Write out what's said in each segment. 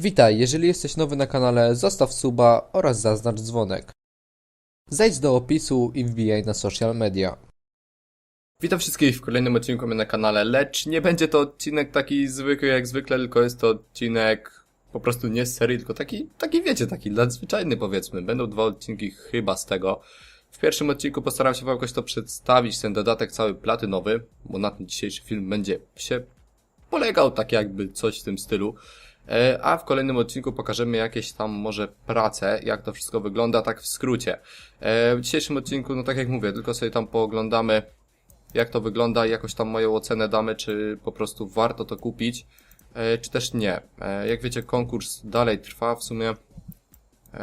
Witaj, jeżeli jesteś nowy na kanale, zostaw suba oraz zaznacz dzwonek. Zejdź do opisu i wbijaj na social media. Witam wszystkich w kolejnym odcinku na kanale, lecz nie będzie to odcinek taki zwykły jak zwykle, tylko jest to odcinek po prostu nie z serii, tylko taki, taki wiecie, taki nadzwyczajny powiedzmy. Będą dwa odcinki chyba z tego. W pierwszym odcinku postaram się wam jakoś to przedstawić, ten dodatek cały platynowy, bo na ten dzisiejszy film będzie się polegał tak jakby coś w tym stylu. E, A w kolejnym odcinku pokażemy jakieś tam może prace, jak to wszystko wygląda, tak w skrócie. E, W dzisiejszym odcinku, no tak jak mówię, tylko sobie tam pooglądamy jak to wygląda jakoś tam moją ocenę damy, czy po prostu warto to kupić, e, czy też nie. Jak wiecie, konkurs dalej trwa, w sumie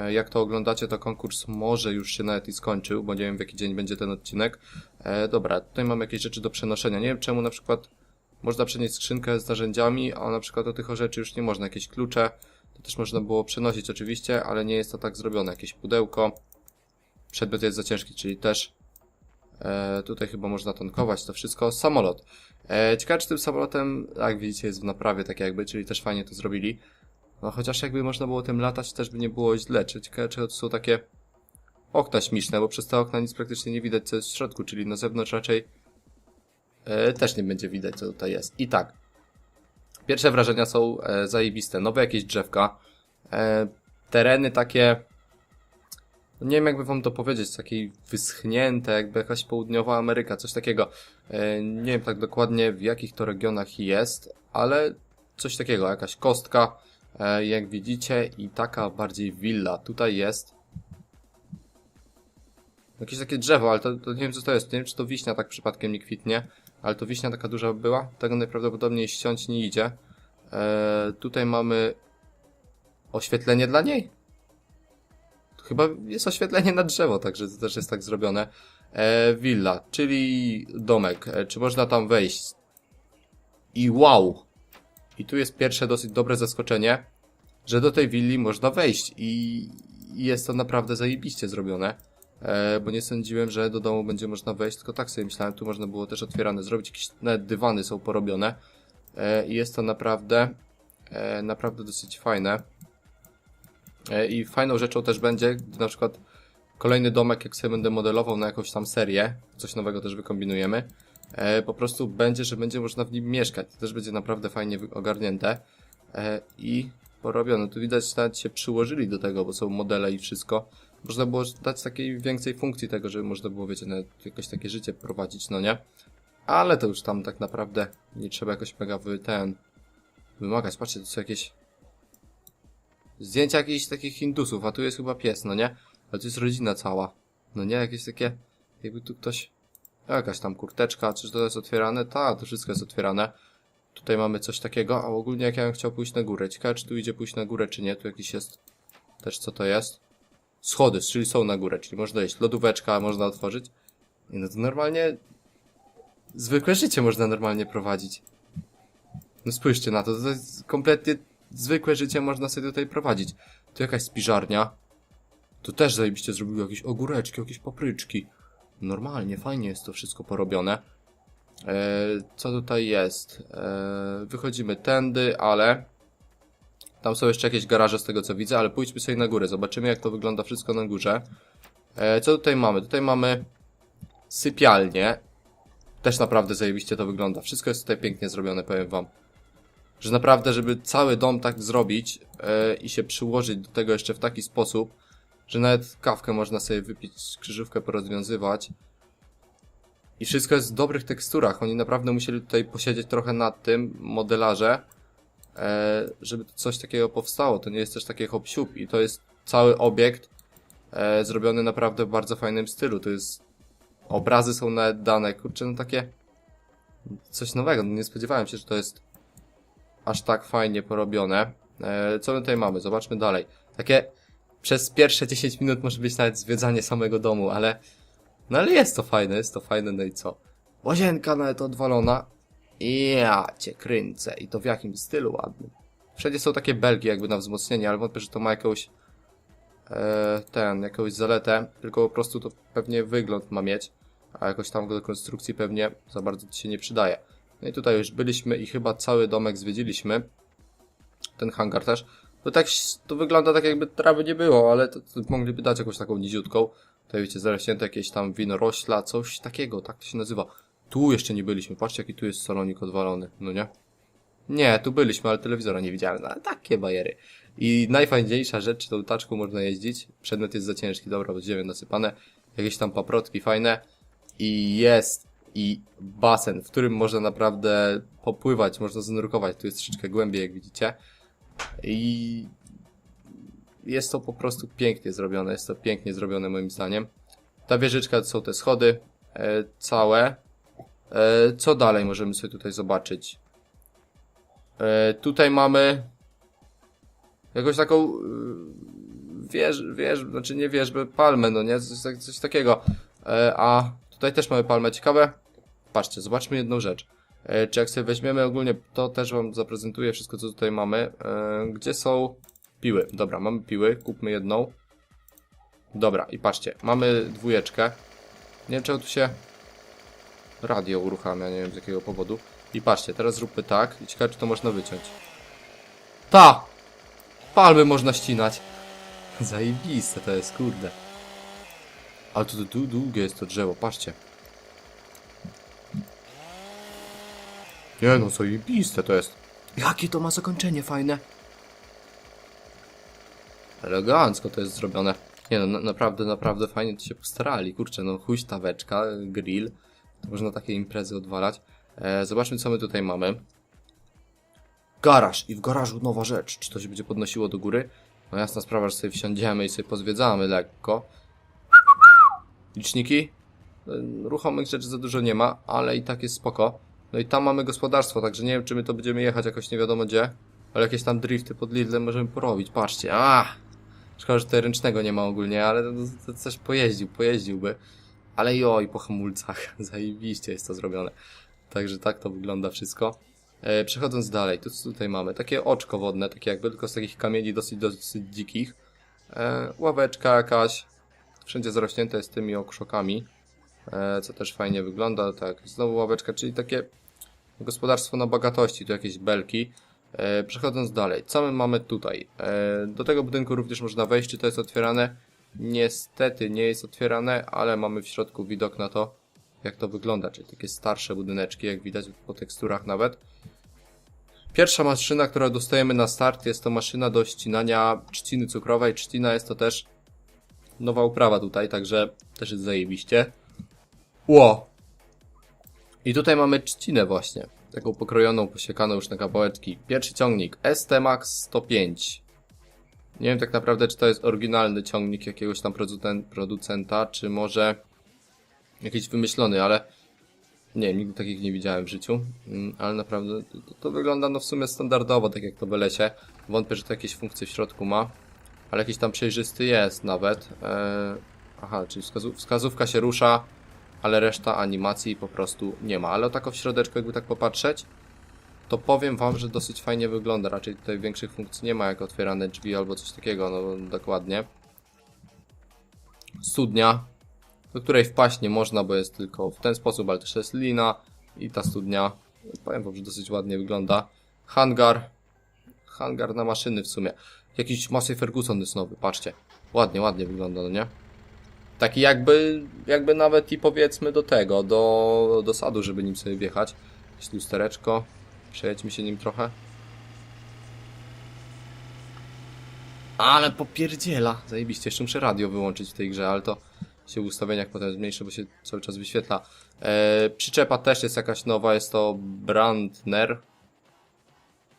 jak to oglądacie, to konkurs może już się nawet i skończył, bo nie wiem w jaki dzień będzie ten odcinek. Dobra, tutaj mam jakieś rzeczy do przenoszenia. Nie wiem czemu na przykład można przenieść skrzynkę z narzędziami, a na przykład do tych rzeczy już nie można. Jakieś klucze, to też można było przenosić oczywiście, ale nie jest to tak zrobione. Jakieś pudełko, przedmiot jest za ciężki, czyli też E, tutaj chyba można tankować to wszystko. Samolot. E, ciekawe, czy tym samolotem, jak widzicie, jest w naprawie, tak jakby, czyli też fajnie to zrobili. No chociaż jakby można było tym latać, też by nie było źle. Czy ciekawe, czy to są takie okna śmieszne, bo przez te okna nic praktycznie nie widać, co jest w środku, czyli na zewnątrz raczej też nie będzie widać, co tutaj jest. I tak. Pierwsze wrażenia są e, zajebiste. Nowe jakieś drzewka. E, tereny takie no nie wiem jakby wam to powiedzieć, takiej wyschnięte, jakby jakaś południowa Ameryka, coś takiego. E, Nie wiem tak dokładnie w jakich to regionach jest, ale coś takiego, jakaś kostka, e, jak widzicie, i taka bardziej willa. Tutaj jest jakieś takie drzewo, ale to, to nie wiem co to jest, nie wiem czy to wiśnia tak przypadkiem nie kwitnie, ale to wiśnia taka duża była, tego najprawdopodobniej ściąć nie idzie. E, tutaj mamy oświetlenie dla niej, Chyba jest oświetlenie na drzewo, także to też jest tak zrobione. E, villa, czyli domek. E, czy można tam wejść? I wow! I tu jest pierwsze dosyć dobre zaskoczenie, że do tej willi można wejść i jest to naprawdę zajebiście zrobione. E, bo nie sądziłem, że do domu będzie można wejść, tylko tak sobie myślałem, tu można było też otwierane zrobić, jakieś nawet dywany są porobione. E, I jest to naprawdę, e, naprawdę dosyć fajne. E, I fajną rzeczą też będzie, gdy na przykład kolejny domek, jak sobie będę modelował na jakąś tam serię, coś nowego też wykombinujemy, e, po prostu będzie, że będzie można w nim mieszkać. To też będzie naprawdę fajnie ogarnięte e, i porobione. Tu widać, nawet się przyłożyli do tego, bo są modele i wszystko. Można było dać takiej większej funkcji tego, żeby można było, wiecie, jakoś takie życie prowadzić, no nie? Ale to już tam tak naprawdę nie trzeba jakoś mega wy, ten wymagać. Patrzcie, to są jakieś Zdjęcia jakichś takich Hindusów, a tu jest chyba pies, no nie? Ale to jest rodzina cała. No nie, jakieś takie, jakby tu ktoś, jakaś tam kurteczka, czy to jest otwierane? Tak, to wszystko jest otwierane. Tutaj mamy coś takiego, a ogólnie jak ja bym chciał pójść na górę. Ciekawe, czy tu idzie pójść na górę, czy nie. Tu jakiś jest, też co to jest? Schody, czyli są na górę, czyli można iść. Lodóweczka można otworzyć. I no to normalnie, zwykłe życie można normalnie prowadzić. No spójrzcie na to, to jest kompletnie zwykłe życie można sobie tutaj prowadzić. Tu jakaś spiżarnia. Tu też zajebiście zrobił jakieś ogóreczki, jakieś papryczki. Normalnie, fajnie jest to wszystko porobione. E, co tutaj jest? E, wychodzimy tędy, ale... Tam są jeszcze jakieś garaże z tego co widzę, ale pójdźmy sobie na górę. Zobaczymy jak to wygląda wszystko na górze. E, co tutaj mamy? Tutaj mamy sypialnię. Też naprawdę zajebiście to wygląda. Wszystko jest tutaj pięknie zrobione, powiem wam że naprawdę, żeby cały dom tak zrobić e, i się przyłożyć do tego jeszcze w taki sposób, że nawet kawkę można sobie wypić, krzyżówkę porozwiązywać. I wszystko jest w dobrych teksturach. Oni naprawdę musieli tutaj posiedzieć trochę nad tym, modelarze, żeby coś takiego powstało. To nie jest też takie hop i to jest cały obiekt e, zrobiony naprawdę w bardzo fajnym stylu. To jest obrazy są nawet dane, kurczę, no takie coś nowego. No nie spodziewałem się, że to jest aż tak fajnie porobione. E, co my tutaj mamy? Zobaczmy dalej. Takie przez pierwsze 10 minut może być nawet zwiedzanie samego domu, ale no ale jest to fajne, jest to fajne, no i co? Łazienka nawet odwalona. Ja cię kręcę. I to w jakim stylu ładnym. Wszędzie są takie belgi jakby na wzmocnienie, ale wątpię, że to ma jakąś e, ten, jakąś zaletę, tylko po prostu to pewnie wygląd ma mieć, a jakoś tam do konstrukcji pewnie za bardzo ci się nie przydaje. No i tutaj już byliśmy i chyba cały domek zwiedziliśmy. Ten hangar też. To tak, to wygląda tak jakby trawy nie było, ale to, to mogliby dać jakąś taką niziutką. Tutaj wiecie, zarośnięte jakieś tam winorośla, coś takiego, tak to się nazywa. Tu jeszcze nie byliśmy, patrzcie jaki tu jest salonik odwalony, no nie? Nie, tu byliśmy, ale telewizora nie widziałem, no, takie bajery. I najfajniejsza rzecz, tą taczką można jeździć, przedmiot jest za ciężki, dobra, bo ziemię nasypane, jakieś tam paprotki fajne i jest i basen, w którym można naprawdę popływać, można zanurkować, tu jest troszeczkę głębiej, jak widzicie. I jest to po prostu pięknie zrobione, jest to pięknie zrobione moim zdaniem. Ta wieżyczka to są te schody e, całe. E, co dalej możemy sobie tutaj zobaczyć? E, tutaj mamy jakąś taką e, wież, wież, znaczy nie wieżbę, palmę, no nie? Coś, coś takiego. E, a tutaj też mamy palmę. Ciekawe. Patrzcie, zobaczmy jedną rzecz. E, czy jak sobie weźmiemy ogólnie, to też wam zaprezentuję wszystko, co tutaj mamy. E, gdzie są piły? Dobra, mamy piły, kupmy jedną. Dobra, i patrzcie, mamy dwójeczkę. Nie wiem, czemu tu się radio uruchamia, nie wiem z jakiego powodu. I patrzcie, teraz zróbmy tak. I ciekawe, czy to można wyciąć. Ta! Palmy można ścinać. Zajebiste to jest, kurde. Ale to, to długie jest to drzewo, patrzcie. Nie no, zajebiste to jest. Jakie to ma zakończenie fajne. Elegancko to jest zrobione. Nie no, na, naprawdę, naprawdę fajnie to się postarali. Kurczę, no huśtaweczka, grill. To można takie imprezy odwalać. E, zobaczmy, co my tutaj mamy. Garaż. I w garażu nowa rzecz. Czy to się będzie podnosiło do góry? No jasna sprawa, że sobie wsiądziemy i sobie pozwiedzamy lekko. Liczniki? E, Ruchomych rzeczy za dużo nie ma, ale i tak jest spoko. No i tam mamy gospodarstwo, także nie wiem, czy my to będziemy jechać jakoś nie wiadomo gdzie. Ale jakieś tam drifty pod Lidlem możemy porobić. Patrzcie, a Szkoda, że tutaj ręcznego nie ma ogólnie, ale to, to coś pojeździł, pojeździłby. Ale jo, i po hamulcach. Zajebiście jest to zrobione. Także tak to wygląda wszystko. E, przechodząc dalej, to co tutaj mamy? Takie oczko wodne, takie jakby tylko z takich kamieni dosyć, dosyć dzikich. E, ławeczka jakaś. Wszędzie zarośnięte jest tymi okrzokami. E, co też fajnie wygląda. Tak, znowu ławeczka, czyli takie gospodarstwo na bogatości. Tu jakieś belki. E, przechodząc dalej, co my mamy tutaj? E, do tego budynku również można wejść, czy to jest otwierane? Niestety nie jest otwierane, ale mamy w środku widok na to, jak to wygląda, czyli takie starsze budyneczki, jak widać po teksturach nawet. Pierwsza maszyna, którą dostajemy na start, jest to maszyna do ścinania trzciny cukrowej. Trzcina jest to też nowa uprawa tutaj, także też jest zajebiście. Ło! I tutaj mamy trzcinę właśnie. Taką pokrojoną, posiekaną już na kawałeczki. Pierwszy ciągnik ST Max 105. Nie wiem tak naprawdę, czy to jest oryginalny ciągnik jakiegoś tam producen- producenta, czy może jakiś wymyślony, ale nie, nigdy takich nie widziałem w życiu. Mm, Ale naprawdę to, to, wygląda no w sumie standardowo, tak jak to w lesie. Wątpię, że to jakieś funkcje w środku ma, ale jakiś tam przejrzysty jest nawet. Eee, aha, czyli wskazówka się rusza, ale reszta animacji po prostu nie ma. Ale o tak w środeczku, jakby tak popatrzeć, to powiem wam, że dosyć fajnie wygląda. Raczej tutaj większych funkcji nie ma, jak otwierane drzwi albo coś takiego, no dokładnie. Studnia, do której wpaść nie można, bo jest tylko w ten sposób, ale też jest lina i ta studnia, powiem wam, że dosyć ładnie wygląda. Hangar, hangar na maszyny w sumie. Jakiś Massey Ferguson jest nowy, patrzcie. Ładnie, ładnie wygląda, no nie? Taki jakby, jakby nawet i powiedzmy do tego, do, do sadu, żeby nim sobie wjechać. Jakieś lustereczko. Przejedźmy się nim trochę. Ale popierdziela. Zajebiście, jeszcze muszę radio wyłączyć w tej grze, ale to się w ustawieniach potem zmniejszy, bo się cały czas wyświetla. E, przyczepa też jest jakaś nowa, jest to Brandner.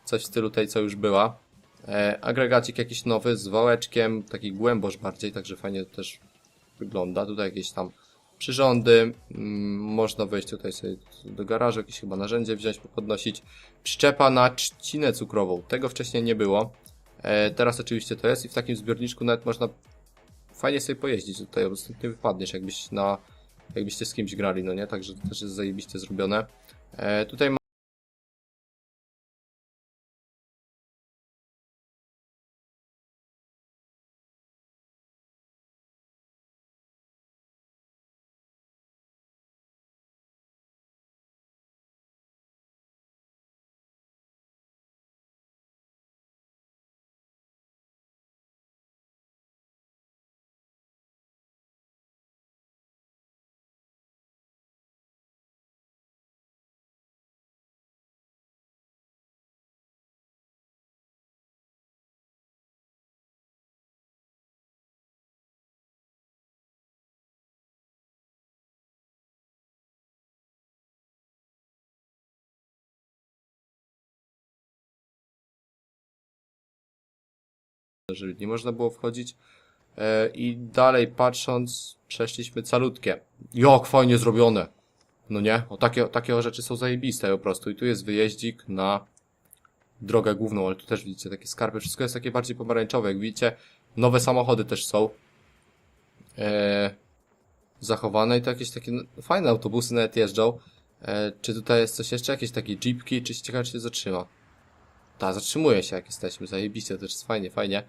Coś w stylu tej, co już była. E, agregacik jakiś nowy z wałeczkiem, taki głębosz bardziej, także fajnie to też wygląda. Tutaj jakieś tam przyrządy. Mm, można wejść tutaj sobie do garażu, jakieś chyba narzędzie wziąć, podnosić. Przyczepa na trzcinę cukrową. Tego wcześniej nie było. E, teraz oczywiście to jest i w takim zbiorniczku nawet można fajnie sobie pojeździć tutaj, prostu nie wypadniesz jakbyś na, jakbyście z kimś grali, no nie? Także to też jest zajebiście zrobione. E, tutaj żeby nie można było wchodzić. E, I dalej patrząc, przeszliśmy calutkie. Jak fajnie zrobione! No nie? O takie, takie rzeczy są zajebiste po prostu. I tu jest wyjeździk na drogę główną, ale tu też widzicie takie skarby. Wszystko jest takie bardziej pomarańczowe. Jak widzicie, nowe samochody też są. E, zachowane i to jakieś takie no, fajne autobusy nawet jeżdżą. E, czy tutaj jest coś jeszcze? Jakieś takie jeepki? Czy się ciekawe, czy się zatrzyma? Tak, zatrzymuje się jak jesteśmy. Zajebiście, to jest fajnie, fajnie.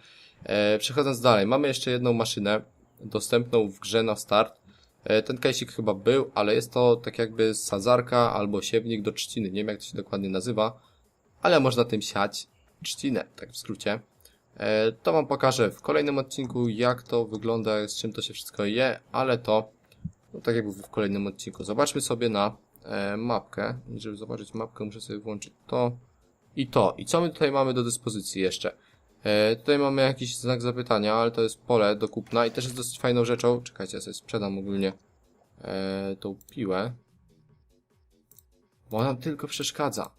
E, przechodząc dalej, mamy jeszcze jedną maszynę dostępną w grze na start. E, ten kajsik chyba był, ale jest to tak jakby sadzarka albo siewnik do trzciny. Nie wiem jak to się dokładnie nazywa, ale można tym siać trzcinę, tak w skrócie. E, to wam pokażę w kolejnym odcinku, jak to wygląda, z czym to się wszystko je, ale to, no tak jak w kolejnym odcinku. Zobaczmy sobie na e, mapkę. Żeby zobaczyć mapkę, muszę sobie włączyć to i to. I co my tutaj mamy do dyspozycji jeszcze? E, tutaj mamy jakiś znak zapytania, ale to jest pole do kupna i też jest dosyć fajną rzeczą. Czekajcie, ja sobie sprzedam ogólnie e, tą piłę. Bo ona tylko przeszkadza.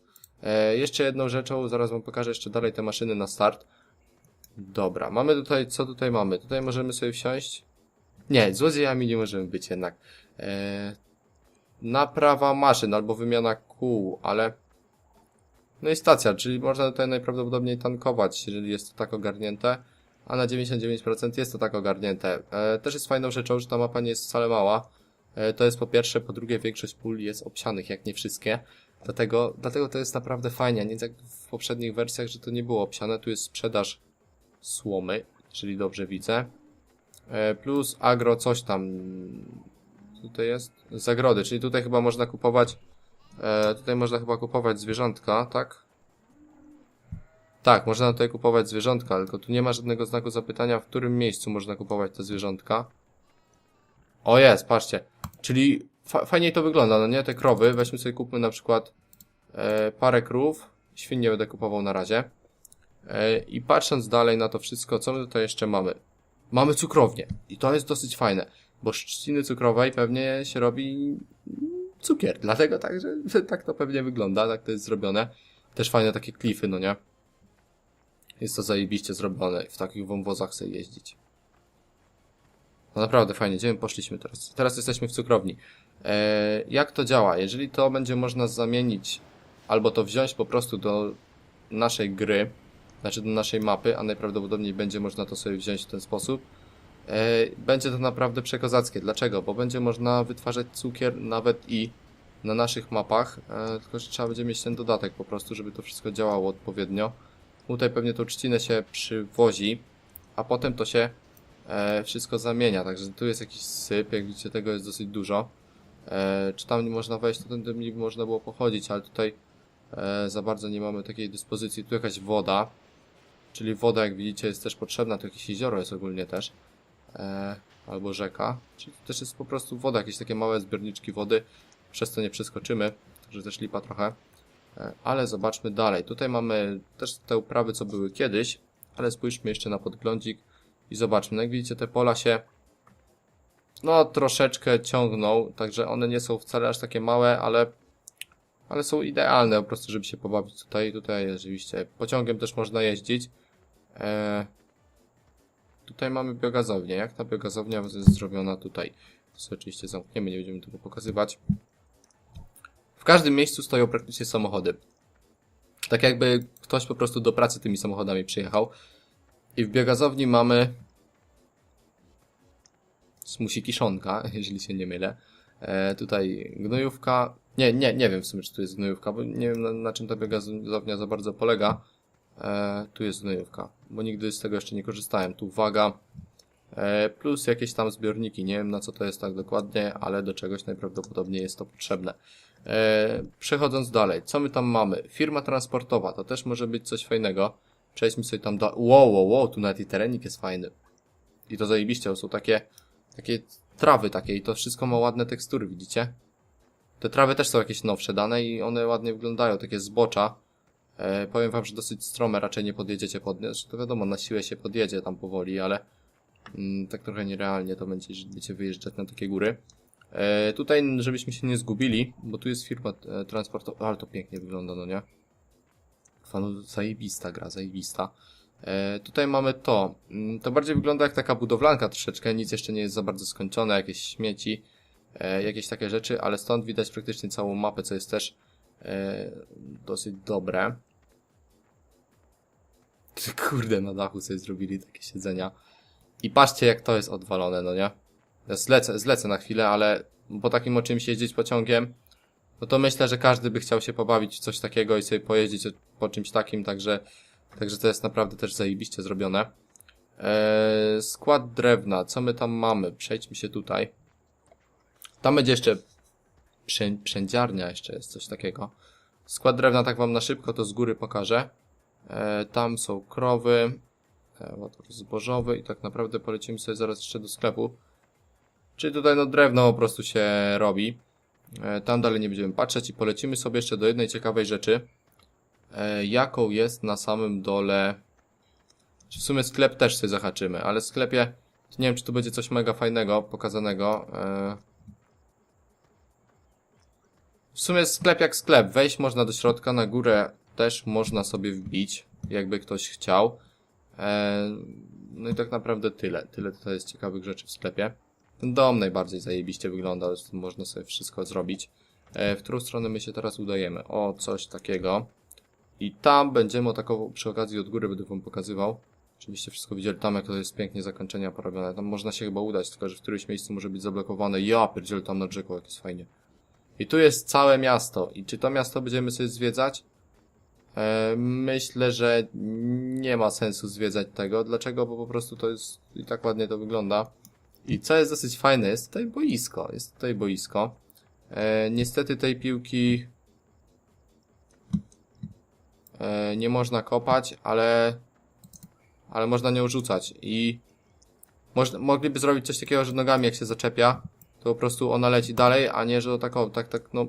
E, jeszcze jedną rzeczą, zaraz wam pokażę jeszcze dalej te maszyny na start. Dobra, mamy tutaj, co tutaj mamy? Tutaj możemy sobie wsiąść. Nie, złodziejami nie możemy być jednak. E, naprawa maszyn albo wymiana kół, ale... No i stacja, czyli można tutaj najprawdopodobniej tankować, jeżeli jest to tak ogarnięte. A na 99% jest to tak ogarnięte. E, też jest fajną rzeczą, że ta mapa nie jest wcale mała. E, to jest po pierwsze, po drugie większość pól jest obsianych, jak nie wszystkie. Dlatego, dlatego to jest naprawdę fajnie, nie tak w poprzednich wersjach, że to nie było obsiane. Tu jest sprzedaż słomy, czyli dobrze widzę. E, plus agro coś tam. Tutaj jest? Zagrody, czyli tutaj chyba można kupować. E, tutaj można chyba kupować zwierzątka, tak? Tak, można tutaj kupować zwierzątka, tylko tu nie ma żadnego znaku zapytania, w którym miejscu można kupować te zwierzątka. O jest, patrzcie. Czyli fa fajniej to wygląda, no nie? Te krowy, weźmy sobie kupmy na przykład e, parę krów. Świn nie będę kupował na razie. E, I patrząc dalej na to wszystko, co my tutaj jeszcze mamy? Mamy cukrownię. I to jest dosyć fajne, bo z trzciny cukrowej pewnie się robi cukier. Dlatego tak, że, tak to pewnie wygląda, tak to jest zrobione. Też fajne takie klify, no nie? Jest to zajebiście zrobione. W takich wąwozach sobie jeździć. No naprawdę fajnie. Gdzie my poszliśmy teraz? Teraz jesteśmy w cukrowni. E, jak to działa? Jeżeli to będzie można zamienić albo to wziąć po prostu do naszej gry, znaczy do naszej mapy, a najprawdopodobniej będzie można to sobie wziąć w ten sposób, będzie to naprawdę przekozackie. Dlaczego? Bo będzie można wytwarzać cukier nawet i na naszych mapach, e, tylko że trzeba będzie mieć ten dodatek po prostu, żeby to wszystko działało odpowiednio. Tutaj pewnie tą trzcinę się przywozi, a potem to się e, wszystko zamienia, także tu jest jakiś syp, jak widzicie tego jest dosyć dużo. E, czy tam nie można wejść, to tym niby można było pochodzić, ale tutaj e, za bardzo nie mamy takiej dyspozycji. Tu jakaś woda, czyli woda jak widzicie jest też potrzebna, tu jakieś jezioro jest ogólnie też, e, albo rzeka, czyli to też jest po prostu woda, jakieś takie małe zbiorniczki wody, przez to nie przeskoczymy, także też lipa trochę. E, Ale zobaczmy dalej. Tutaj mamy też te uprawy, co były kiedyś, ale spójrzmy jeszcze na podglądzik i zobaczmy. No jak widzicie, te pola się no troszeczkę ciągną, także one nie są wcale aż takie małe, ale ale są idealne po prostu, żeby się pobawić tutaj. Tutaj oczywiście pociągiem też można jeździć. E, tutaj mamy biogazownię. Jak ta biogazownia jest zrobiona tutaj? To oczywiście zamkniemy, nie będziemy tego pokazywać. W każdym miejscu stoją praktycznie samochody. Tak jakby ktoś po prostu do pracy tymi samochodami przyjechał. I w biogazowni mamy smusi kiszonka, jeżeli się nie mylę. E, tutaj gnojówka. Nie, nie, nie wiem w sumie, czy tu jest gnojówka, bo nie wiem na, na czym ta biogazownia za bardzo polega. E, tu jest gnojówka, bo nigdy z tego jeszcze nie korzystałem. Tu waga, e, plus jakieś tam zbiorniki. Nie wiem na co to jest tak dokładnie, ale do czegoś najprawdopodobniej jest to potrzebne. E, przechodząc dalej, co my tam mamy? Firma transportowa, to też może być coś fajnego. Przejdźmy sobie tam do... Wow, wow, wow, tu nawet i terenik jest fajny. I to zajebiście, są takie, takie trawy takie i to wszystko ma ładne tekstury, widzicie? Te trawy też są jakieś nowsze dane i one ładnie wyglądają, takie zbocza. E, powiem wam, że dosyć strome, raczej nie podjedziecie pod nie. To wiadomo, na siłę się podjedzie tam powoli, ale mm, tak trochę nierealnie to będzie, że będziecie wyjeżdżać na takie góry. E, tutaj, żebyśmy się nie zgubili, bo tu jest firma e, transportowa, ale to pięknie wygląda, no nie? Fanu, zajebista gra, zajebista. E, tutaj mamy to. Mm, To bardziej wygląda jak taka budowlanka troszeczkę, nic jeszcze nie jest za bardzo skończone, jakieś śmieci, e, jakieś takie rzeczy, ale stąd widać praktycznie całą mapę, co jest też e, dosyć dobre. Kurde, na dachu sobie zrobili takie siedzenia. I patrzcie jak to jest odwalone, no nie? Ja zlecę, zlecę na chwilę, ale po takim o czymś jeździć pociągiem, no to myślę, że każdy by chciał się pobawić w coś takiego i sobie pojeździć po czymś takim, także, także to jest naprawdę też zajebiście zrobione. Eee, skład drewna, co my tam mamy? Przejdźmy się tutaj. Tam będzie jeszcze przę, przędziarnia, jeszcze jest coś takiego. Skład drewna, tak wam na szybko to z góry pokażę. E, tam są krowy, e, motor zbożowy i tak naprawdę polecimy sobie zaraz jeszcze do sklepu. Czyli tutaj no drewno po prostu się robi. E, tam dalej nie będziemy patrzeć i polecimy sobie jeszcze do jednej ciekawej rzeczy. Jaką jest na samym dole... W sumie sklep też sobie zahaczymy, ale w sklepie nie wiem czy tu będzie coś mega fajnego pokazanego. W sumie sklep jak sklep. Wejść można do środka, na górę też można sobie wbić, jakby ktoś chciał. E, no i tak naprawdę tyle. Tyle tutaj jest ciekawych rzeczy w sklepie. Ten dom najbardziej zajebiście wygląda, można sobie wszystko zrobić. E, w którą stronę my się teraz udajemy? O, coś takiego. I tam będziemy taką przy okazji od góry będę wam pokazywał. Oczywiście wszystko widzieli tam, jak to jest pięknie zakończenia porobione. Tam można się chyba udać, tylko że w którymś miejscu może być zablokowane. Ja pierdzielę tam nad rzeką, jak jest fajnie. I tu jest całe miasto. I czy to miasto będziemy sobie zwiedzać? E, myślę, że nie ma sensu zwiedzać tego. Dlaczego? Bo po prostu to jest i tak ładnie to wygląda. I co jest dosyć fajne, jest tutaj boisko. Jest tutaj boisko. E, niestety tej piłki e, nie można kopać, ale ale można nią rzucać i mogliby zrobić coś takiego, że nogami jak się zaczepia, to po prostu ona leci dalej, a nie, że tak, o, tak, tak, no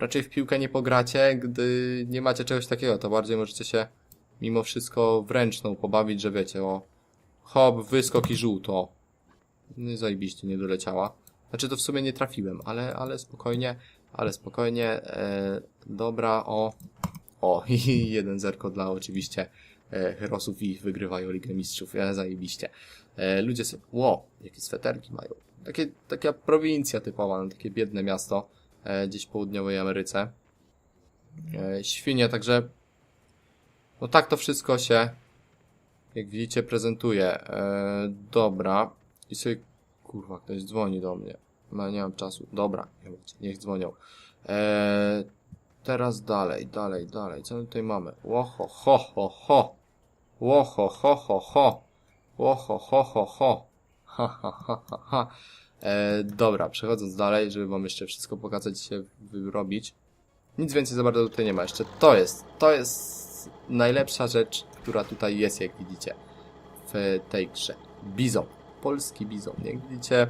raczej w piłkę nie pogracie, gdy nie macie czegoś takiego, to bardziej możecie się mimo wszystko wręczną pobawić, że wiecie, o hop, wyskok i żółto. No zajebiście, nie doleciała. Znaczy to w sumie nie trafiłem, ale, ale spokojnie, ale spokojnie, e, dobra, o, o, i jeden zerko dla oczywiście e, herosów i wygrywają Ligę Mistrzów, ja zajebiście. E, ludzie sobie, ło, jakie sweterki mają. Takie, taka prowincja typowa, no, takie biedne miasto, gdzieś w południowej Ameryce. E, świnie, także, no tak to wszystko się, jak widzicie, prezentuje. E, dobra, i sobie, kurwa, ktoś dzwoni do mnie. No, nie mam czasu. Dobra, niech dzwonią. Teraz dalej, dalej, dalej. Co my tutaj mamy? Łoho, ho, ho, ho. Łoho, ho, ho, ho. Łoho, ho, ho, ho. Ha, ha, ha, ha, ha. Eee, dobra, przechodząc dalej, żeby wam jeszcze wszystko pokazać się wyrobić. Nic więcej za bardzo tutaj nie ma. Jeszcze to jest, to jest najlepsza rzecz, która tutaj jest, jak widzicie. W tej grze. Bizon. Polski bizon. Jak widzicie,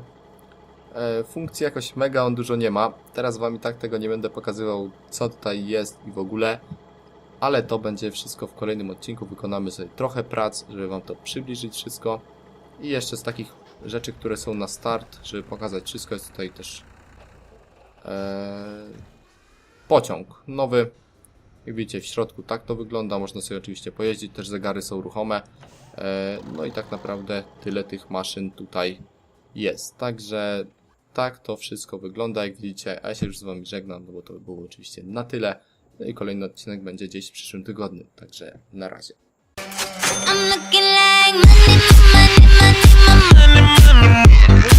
e, funkcji jakoś mega on dużo nie ma. Teraz wam i tak tego nie będę pokazywał, co tutaj jest i w ogóle. Ale to będzie wszystko w kolejnym odcinku. Wykonamy sobie trochę prac, żeby wam to przybliżyć wszystko. I jeszcze z takich rzeczy, które są na start, żeby pokazać wszystko, jest tutaj też e, pociąg nowy. Jak widzicie w środku tak to wygląda. Można sobie oczywiście pojeździć, też zegary są ruchome. E, No i tak naprawdę tyle tych maszyn tutaj jest. Także tak to wszystko wygląda, jak widzicie. A ja się już z wami żegnam, no bo to by było oczywiście na tyle. No i kolejny odcinek będzie gdzieś w przyszłym tygodniu. Także na razie. Música